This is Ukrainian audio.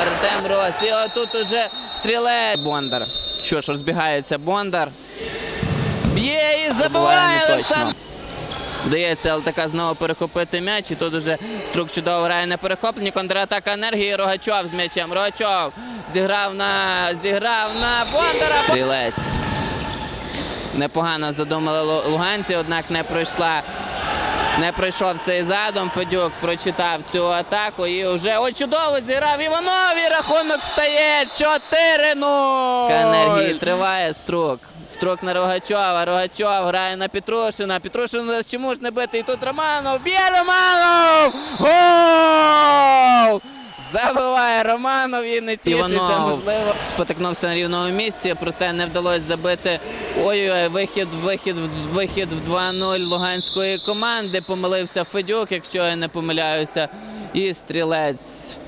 Артем Рос. І отут уже стрілець. Бондар. Що ж, розбігається Бондар. Б'є і забиває. Олександр. Вдається ЛТК знову перехопити м'яч. І тут уже струк чудово грає на перехопленні. Контратака енергії. Рогачов з м'ячем. Рогачов зіграв на зіграв на Бондара. Стрілець. Непогано задумали луганці, однак не пройшла. Не пройшов цей задум. Федюк прочитав цю атаку і вже о, чудово зіграв Іванов і рахунок стає 4-0. Енергії триває струк. Струк на Рогачова. Рогачов грає на Петрушина. Петрушин чому ж не бити? І тут Романов. Б'є Романов! Гол! Забиває Романов і не тішиться, Іванов. можливо. Спотикнувся на рівному місці, проте не вдалося забити. Ой-ой, вихід, вихід, вихід в 2-0 луганської команди. Помилився Федюк, якщо я не помиляюся. І стрілець